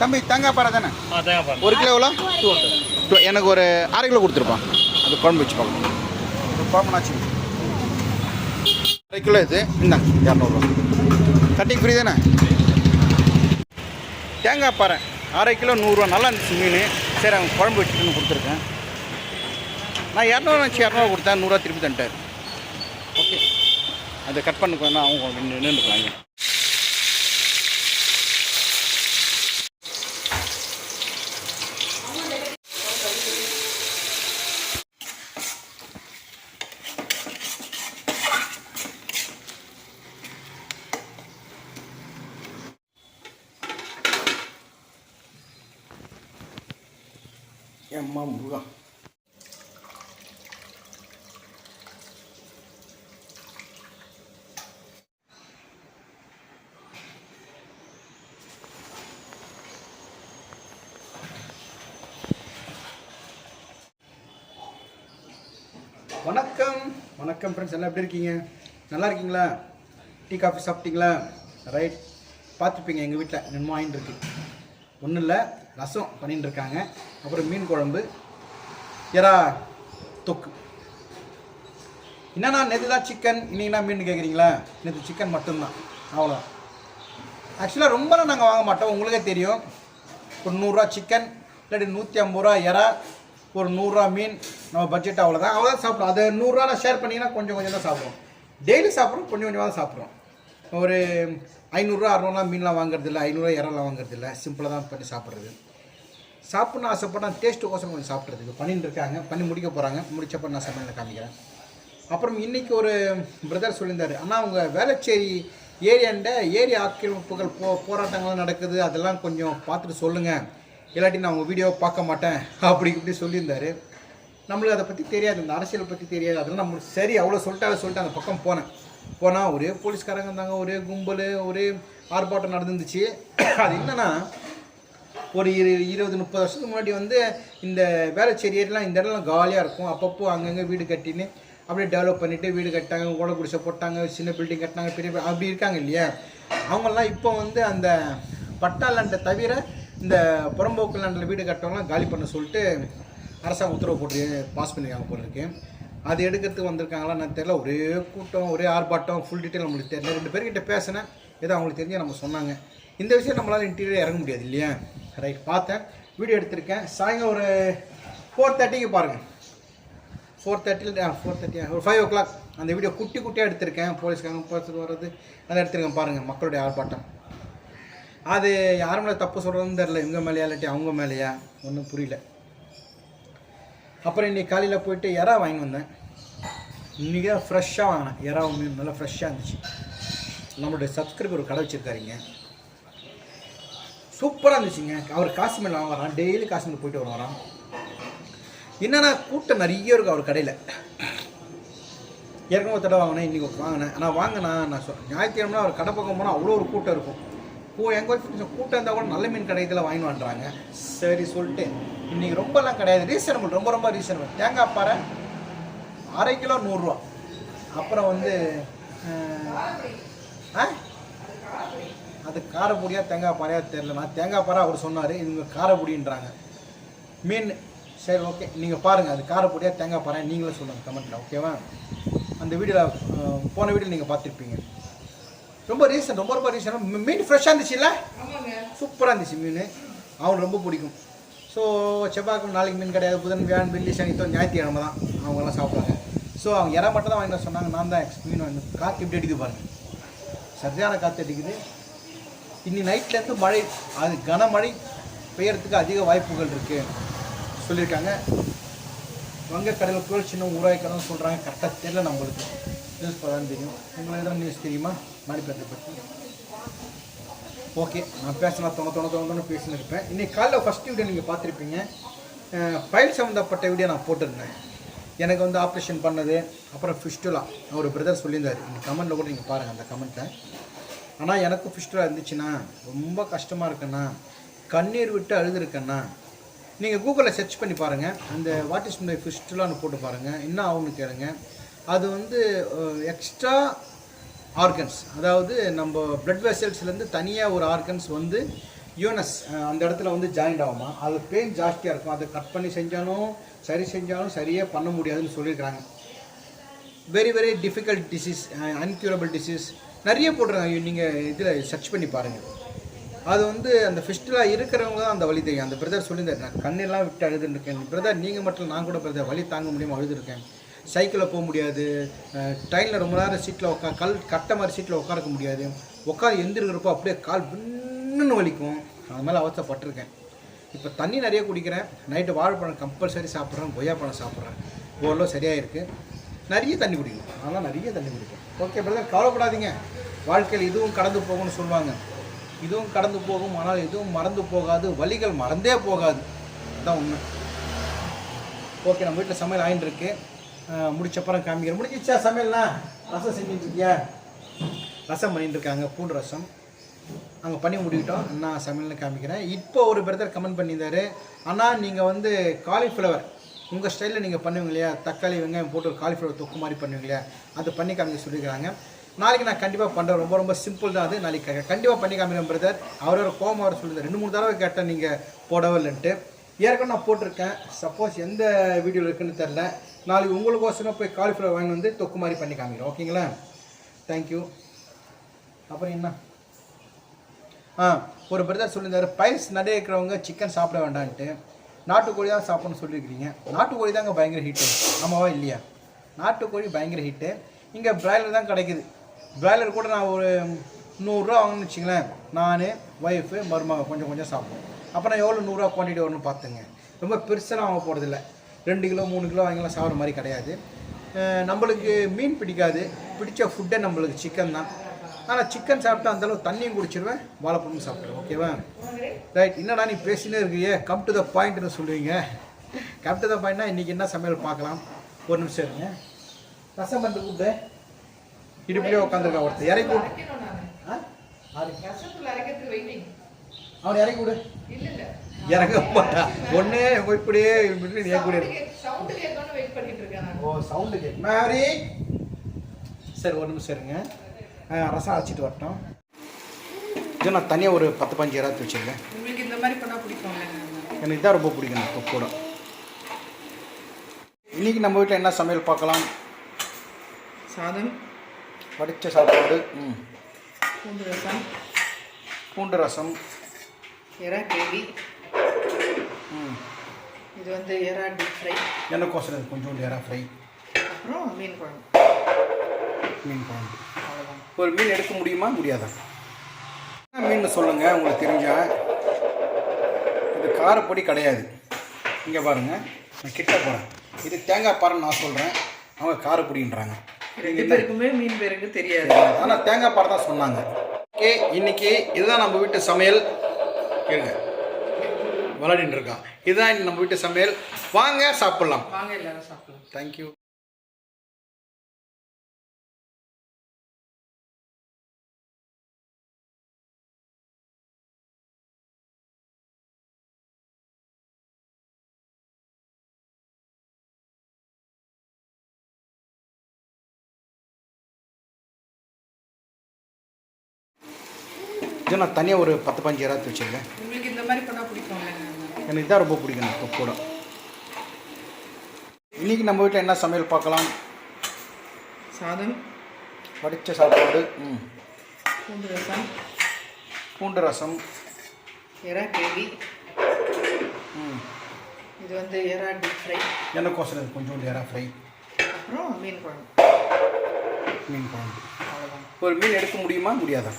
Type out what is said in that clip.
தம்பி தேங்காய் பாறை தானே? ஒரு கிலோ எவ்வளோ? டூ ஹண்ட்ரட் எனக்கு ஒரு அரை கிலோ கொடுத்துருப்பான் அது குழம்பு வச்சு பார்க்கணும் ஒரு குழம்புனாச்சு அரை கிலோ இது. இந்தாங்க இரநூறுவா. கட்டிங் ஃப்ரீ தானே? தேங்காய் பாறை அரை கிலோ நூறுரூவா நல்லா இருந்துச்சு மீன். சரி அவங்க குழம்பு வச்சுட்டுன்னு கொடுத்துருக்கேன். நான் இரநூறுவா வச்சு இரநூறுவா கொடுத்தேன். நூறுரூவா திருப்பி தந்துட்டார். ஓகே. அதை கட் பண்ணுக்கோன்னா அவங்க நின்றுக்கலாம் அம்மா முருகா வணக்கம். வணக்கம் ஃப்ரெண்ட்ஸ் எல்லாம் எப்படி இருக்கீங்க? நல்லா இருக்கீங்களா? டீ காஃபி சாப்பிட்டீங்களா? ரைட் பார்த்துப்பீங்க எங்கள் வீட்டில் என்னமோ ஆயின்னு இருக்கு. ஒன்றும் இல்லை. ரசம் பண்ணின்னு இருக்காங்க அப்புறம் மீன் குழம்பு. எறா தொக்கு. என்னண்ணா நேற்று தான் சிக்கன் இன்னைக்குனா மீன் கேட்குறீங்களா நேற்று சிக்கன் மட்டும்தான். அவ்வளோ ஆக்சுவலாக ரொம்பலாம் நாங்கள் வாங்க மாட்டோம். உங்களுக்கே தெரியும். ஒரு நூறுரூவா சிக்கன் இல்லாட்டி நூற்றி ஐம்பது ரூபா எறா ஒரு நூறுரூவா மீன். நம்ம பட்ஜெட் அவ்வளோதான் அவ்வளோ தான் சாப்பிடுவோம் அதை நூறுரூவா ஷேர் பண்ணிங்கன்னா கொஞ்சம் கொஞ்சம் தான் சாப்பிடுவோம். டெய்லி சாப்பிட்றோம். கொஞ்சம் கொஞ்சமாக தான் சாப்பிட்றோம். ஒரு ஐநூறுரூவா அறநூறுலாம் மீன்லாம் வாங்குறது இல்லை ஐநூறுரூவா இறலாம் வாங்குறதில்ல. சிம்பிளாக தான் பண்ணி சாப்பிட்றது. சாப்பிட்ணும் ஆசைப்பட்டால் டேஸ்ட்டு கோசம் கொஞ்சம் சாப்பிட்றதுக்கு பண்ணிட்டு இருக்காங்க பண்ணி முடிக்க போகிறாங்க முடிச்சப்ப நான் சமையலில் காமிக்கிறேன். அப்புறம் இன்றைக்கி ஒரு பிரதர் சொல்லியிருந்தார் ஆனால் அவங்க வேளச்சேரி ஏரியாண்ட ஏரி ஆக்கிரமிப்புகள் போ போராட்டங்கள்லாம் நடக்குது. அதெல்லாம் கொஞ்சம் பார்த்துட்டு சொல்லுங்கள் இல்லாட்டி நான் உங்கள் வீடியோவை பார்க்க மாட்டேன். அப்படி இப்படி சொல்லியிருந்தாரு. நம்மளுக்கு அதை பற்றி தெரியாது. இந்த அரசியலை பற்றி தெரியாது. அதெல்லாம் நம்ம சரி அவ்வளோ சொல்லிட்டு அதை சொல்லிட்டு அந்த பக்கம் போனேன். போனால் ஒரே போலீஸ்காரங்க இருந்தாங்க ஒரே கும்பல் ஒரே ஆர்ப்பாட்டம் நடந்துருந்துச்சு. அது என்னென்னா ஒரு இரு இருபது முப்பது வருஷத்துக்கு முன்னாடி வந்து இந்த வேலைச்சேரி ஏரியாலாம் இந்த இடம்லாம் காலியாக இருக்கும். அப்பப்போ அங்கங்கே வீடு கட்டின்னு அப்படியே டெவலப் பண்ணிவிட்டு வீடு கட்டாங்க ஓலை குடிசை போட்டாங்க சின்ன பில்டிங் கட்டினாங்க பெரிய அப்படி இருக்காங்க இல்லையா? அவங்கெல்லாம் இப்போ வந்து அந்த பட்டா லேண்டை தவிர இந்த புறம்போக்கு லேண்டில் வீடு கட்டவங்களாம் காலி பண்ண சொல்லிட்டு அரசாங்கம் உத்தரவு போட்டு பாஸ் பண்ணியிருக்காங்க போல இருக்கு. அது எடுக்கிறதுக்கு வந்திருக்காங்களா நான் தெரியல. ஒரே கூட்டம் ஒரே ஆர்ப்பாட்டம் ஃபுல் டீட்டெயில் நம்மளுக்கு தெரியல. ரெண்டு பேர்கிட்ட பேசினேன். ஏதோ அவங்களுக்கு தெரிஞ்சு நம்ம சொன்னாங்க. இந்த விஷயம் நம்மளால் இன்டீரியர் இறங்க முடியாது இல்லையா? ரைட் பார்த்தேன். வீடியோ எடுத்திருக்கேன். சாயங்காலம் ஒரு ஃபோர் தேர்ட்டிக்கு பாருங்கள் ஃபோர் தேர்ட்டியில் ஃபோர் தேர்ட்டி ஒரு ஃபைவ் ஓ கிளாக் அந்த வீடியோ குட்டி குட்டியாக எடுத்திருக்கேன். போலீஸ்காரங்க போலீஸ் வர்றது அதை எடுத்திருக்கேன் பாருங்கள் மக்களுடைய ஆர்ப்பாட்டம். அது யார் மேலே தப்பு சொல்கிறதுன்னு தெரில இவங்க மேலேயா இல்லாட்டி அவங்க மேலேயா? ஒன்றும் புரியல. அப்புறம் இன்றைக்கி காலையில் போயிட்டு எறா வாங்கி வந்தேன். இன்றைக்கி தான் ஃப்ரெஷ்ஷாக வாங்கினேன். எறா மீன் நல்லா ஃப்ரெஷ்ஷாக இருந்துச்சு. நம்மளுடைய சப்ஸ்கிரைபர் ஒரு கடை வச்சுருக்காருங்க. சூப்பராக இருந்துச்சுங்க. அவர் காஷ்மீரில் வாங்குறான் டெய்லி காஷ்மீர் போயிட்டு வருவாராம். என்னென்னா கூட்டம் நிறைய இருக்கும் அவர் கடையில். ஏற்கனவே ஒரு தடவை வாங்கினேன் இன்றைக்கி வாங்கினேன். ஆனால் வாங்கினா நான் சொ ஞாயிற்றுக்கிழமை அவர் கடை பக்கம் போனால் அவ்வளோ ஒரு கூட்டம் இருக்கும். ஓ எங்கள் ஒய்ஃப் கொஞ்சம் கூட்டம் இருந்தால் கூட நல்ல மீன் கடையில் வாங்கி வந்துறாங்க சரி சொல்லிட்டு இன்றைக்கி ரொம்பலாம் கிடையாது. ரீசனபிள் ரொம்ப ரொம்ப ரீசனபிள் தேங்காய் பாறை அரை கிலோ நூறுரூவா அப்புறம் வந்து ஆ? அது காரப்பொடியா தேங்காய் பாறையா தெரில நான் தேங்காய் பாறை அவர் சொன்னார். இவங்க காரப்பொடின்றாங்க. மீன் சரி ஓகே நீங்கள் பாருங்கள் அது காரப்பொடியா தேங்காய் பாறை நீங்களே சொல்லுங்கள் கமெண்ட்டில் ஓகேவா அந்த வீடியோவில் போன வீடியோ நீங்கள் பார்த்துருப்பீங்க. ரொம்ப ரீசன் ரொம்ப ரொம்ப ரீசன் மீன் ஃப்ரெஷ்ஷாக இருந்துச்சுல்ல? சூப்பராக இருந்துச்சு மீன். அவனுக்கு ரொம்ப பிடிக்கும். ஸோ செவ்வாய்க்கிழமை நாளைக்கு மீன் கிடையாது. புதன் வியாழன் வெள்ளி சனித்தோ ஞாயிற்றுக்கிழமை தான் அவங்கெல்லாம் சாப்பிடுவாங்க. ஸோ அவங்க இறை மட்டும் தான் வாங்கிட்டு சொன்னாங்க. நான் தான் மீன் வாங்கி காற்று இப்படி அடிக்குது பாருங்கள் சரியான காற்று அடிக்குது. இன்னி நைட்லேருந்து மழை அது கனமழை பெய்யறதுக்கு அதிக வாய்ப்புகள் இருக்குது சொல்லியிருக்காங்க. வங்கக்கடல் புயல் சின்ன உருவாக்கணும்னு சொல்கிறாங்க கரெக்டாக தெரியல நம்மளுக்கு. நியூஸ் தான் தெரியும் உங்களுக்கு நியூஸ் தெரியுமா? மாடிப்பேட்டை பற்றி. ஓகே நான் பேசினா தொண தொண தொண பேசின்னு இருப்பேன். இன்றைக்கி காலைல ஃபஸ்ட் வீடியோ நீங்கள் பார்த்துருப்பீங்க. ஃபைல் சம்மந்தப்பட்ட வீடியோ நான் போட்டிருந்தேன். எனக்கு வந்து ஆப்ரேஷன் பண்ணது அப்புறம் ஃபிஸ்டுலா ஒரு பிரதர் சொல்லியிருந்தார். இந்த கமெண்ட்டில் கூட நீங்கள் பாருங்கள் அந்த கமெண்ட்டை ஆனால் எனக்கும் ஃபிஸ்டுலா இருந்துச்சுன்னா ரொம்ப கஷ்டமாக இருக்குண்ணா கண்ணீர் விட்டு அழுதுருக்கேண்ணா நீங்கள் கூகுளில் சர்ச் பண்ணி பாருங்கள் அந்த வாட் இஸ் மை ஃபிஸ்டுலான்னு போட்டு பாருங்கள் என்ன ஆகும்னு கேளுங்கள் அது வந்து எக்ஸ்ட்ரா ஆர்கன்ஸ் அதாவது நம்ம பிளட் வெசல்ஸ்லேருந்து தனியாக ஒரு ஆர்கன்ஸ் வந்து யூனஸ் அந்த இடத்துல வந்து ஜாயிண்ட் ஆகுமா? அது பெயின் ஜாஸ்தியாக இருக்கும். அதை கட் பண்ணி செஞ்சாலும் சரி செஞ்சாலும் சரியாக பண்ண முடியாதுன்னு சொல்லியிருக்கிறாங்க. Very very difficult disease incurable disease நிறைய போட்டிருக்காங்க. நீங்கள் இதில் சர்ச் பண்ணி பாருங்கள் அது வந்து அந்த ஃபிஸ்டில் இருக்கிறவங்க தான் அந்த வழி தெரியும். அந்த பிரதர் சொல்லியிருந்தார் நான் கண்ணெல்லாம் விட்டு அழுதுருக்கேன் பிரதர் நீங்கள் மட்டும் நான் கூட பிரதர் வழி தாங்க முடியாமல் அழுதுருக்கேன் சைக்கிளில் போக முடியாது. ட்ரெயினில் ரொம்ப நேரம் சீட்டில் உட்கா கல் கட்ட மாதிரி சீட்டில் உட்காரக்க முடியாது. உட்காந்து எந்திருக்கிறப்போ அப்படியே கால் பின்னு வலிக்கும். அது மேலே அவசப்பட்டிருக்கேன் இப்போ தண்ணி நிறைய குடிக்கிறேன். நைட்டு வாழைப்பழம் கம்பல்சரி சாப்பிட்றேன் கொய்யாப்பழம் சாப்பிட்றேன். ஓரளவு சரியாக இருக்குது நிறைய தண்ணி குடிக்கணும். அதெல்லாம் நிறைய தண்ணி குடிக்கும் ஓகே பிரதர் கவலைப்படாதீங்க. வாழ்க்கையில் இதுவும் கடந்து போகும்னு சொல்லுவாங்க. இதுவும் கடந்து போகும் ஆனால் இதுவும் மறந்து போகாது. வழிகள் மறந்தே போகாது. அதுதான் உண்மை. ஓகே நம்ம வீட்டில் சமையல் ஆயின்னு இருக்கு. முடிச்சப்பறம் காமிக்கிறேன். முடிஞ்சிச்சா சமையல்னா? ரசம் செஞ்சுட்டுருக்கியா? ரசம் பண்ணிட்டு இருக்காங்க பூண்டு ரசம். அங்கே பண்ணி முடிக்கிட்டோம். நான் சமையல்னு காமிக்கிறேன். இப்போ ஒரு பிரதர் கமெண்ட் பண்ணியிருந்தார். ஆனால் நீங்கள் வந்து காலிஃப்ளவர் உங்கள் ஸ்டைலில் நீங்கள் பண்ணுவீங்க இல்லையா? தக்காளி வெங்காயம் போட்டு ஒரு காலிஃப்ளவர் தொக்கு மாதிரி பண்ணுவீங்க இல்லையா? அது பண்ணி காமிக்க சொல்லியிருக்காங்க. நாளைக்கு நான் கண்டிப்பாக பண்ணுறேன் ரொம்ப ரொம்ப சிம்பிள் தான் அது. நாளைக்கு கண்டிப்பாக பண்ணி காமிக்கிறேன் பிரதர். அவரோட கோபம் அவர் சொல்லுது. ரெண்டு மூணு தடவை கேட்டேன் நீங்கள் போடவே இல்லைன்ட்டு. ஏற்கனவே நான் போட்டிருக்கேன். சப்போஸ் எந்த வீடியோவில் இருக்குன்னு தெரில நாளைக்கு உங்களுக்கோசரம் போய் காலிஃப்ளவர் வாங்கி வந்து தொக்கு மாதிரி பண்ணி காமிக்கிறோம் ஓகேங்களா தேங்க்யூ அப்புறம் என்ன? ஆ ஒரு பிரதர் சொல்லியிருந்தாரு பைல்ஸ் நிறைய இருக்கிறவங்க சிக்கன் சாப்பிட வேண்டான்ட்டு நாட்டுக்கோழி தான் சாப்பிடணும்னு சொல்லியிருக்கிறீங்க. நாட்டுக்கோழி தாங்க பயங்கர ஹீட்டு ஆமாவா இல்லையா? நாட்டுக்கோழி பயங்கர ஹீட்டு இங்கே பிராய்லர் தான் கிடைக்குது. பிராய்லர் கூட நான் ஒரு நூறுரூவா வாங்கணும்னு வச்சுங்களேன் நான் ஒய்ஃபு மருமக கொஞ்சம் கொஞ்சம் சாப்பிடுவோம். அப்புறம் எவ்வளோ நூறுரூவா குவான்டிட்டி வரும்னு பார்த்துங்க. ரொம்ப பெருசெல்லாம் வாங்க போகிறதில்ல ரெண்டு கிலோ மூணு கிலோ வாங்கிலாம் சாப்பிட்ற மாதிரி கிடையாது. நம்மளுக்கு மீன் பிடிக்காது. பிடிச்ச ஃபுட்டே நம்மளுக்கு சிக்கன் தான். ஆனால் சிக்கன் சாப்பிட்டா அந்தளவு தண்ணியும் குடிச்சிருவேன் வாழைப்பழமும் சாப்பிடுவேன் ஓகேவா ரைட் என்னடா நீ பேசினே இருக்கியே? கம் டு த பாயிண்ட்னு சொல்லுவீங்க. கம் டு த பாயிண்ட்னா இன்றைக்கி என்ன சமையல் பார்க்கலாம்? ஒரு நிமிஷம் இருங்க. ரசம் பண்ணிட்டு கூப்பிட்டு இடுப்புலேயே உட்காந்துருக்கா ஒருத்தர் இறக்கி அவனை இறக்கி விடு. இறங்க மாட்டா. ஒன்னே இப்படியே கூட. ஓ சவுண்டு கேட்கு மேரி. சரி ஒரு நிமிஷம் இருங்க. ரசம் அரைச்சிட்டு வரட்டும். இது நான் தனியாக ஒரு பத்து பஞ்சு இறாத்து வச்சுருக்கேன். உங்களுக்கு இந்த மாதிரி பண்ணா பிடிக்கும்ல? எனக்கு இதான் ரொம்ப பிடிக்கும் இப்போ கூட. இன்னைக்கு நம்ம வீட்டில் என்ன சமையல் பார்க்கலாம்? சாதம். வடித்த சாப்பாடு. ம். பூண்டு ரசம். பூண்டு ரசம். எறா கிரேவி. இது வந்து எறா டீப் ஃப்ரை எனக்கோசரம் கொஞ்சோண்டு இறா ஃப்ரை அப்புறம் மீன் குழம்பு. மீன் குழம்பு. அவ்வளோதான் ஒரு மீன் எடுக்க முடியுமா? முடியாதா? மீன் சொல்லுங்கள் உங்களுக்கு தெரிஞ்சா. இது காரப்பொடி கிடையாது. இங்கே பாருங்கள் நான் கிட்ட போகிறேன் இது தேங்காய் பாறைன்னு நான் சொல்கிறேன் அவங்க காரப்பொடின்றாங்க. ரெண்டு பேருக்குமே மீன் பேருக்கு தெரியாது. ஆனால் தேங்காய் பாறை தான் சொன்னாங்க. ஓகே இன்னைக்கு இதுதான் நம்ம வீட்டு சமையல். இருங்க விளையாடிட்டு இருக்கான் இதுதான் நம்ம வீட்டு சமையல். வாங்க சாப்பிட்லாம். வாங்க எல்லாரும் சாப்பிடலாம். தேங்க்யூ இது நான் தனியாக ஒரு பத்து பஞ்சு இறாத்து வச்சுருக்கேன். உங்களுக்கு இந்த மாதிரி பண்ணா பிடிக்கும்ல? எனக்கு இதான் ரொம்ப பிடிக்கும் இப்போ கூட. இன்னைக்கு நம்ம வீட்டில் என்ன சமையல் பார்க்கலாம்? சாதம். வடித்த சாப்பாடு. ம். பூண்டு ரசம். பூண்டு ரசம். எறா கிரேவி. ம். இது வந்து எறா டீப் ஃப்ரை எனக்கோசரம் இது கொஞ்சோண்டு இறா ஃப்ரை அப்புறம் மீன் குழம்பு. மீன் குழம்பு. ஒரு மீன் எடுக்க முடியுமா? முடியாதா?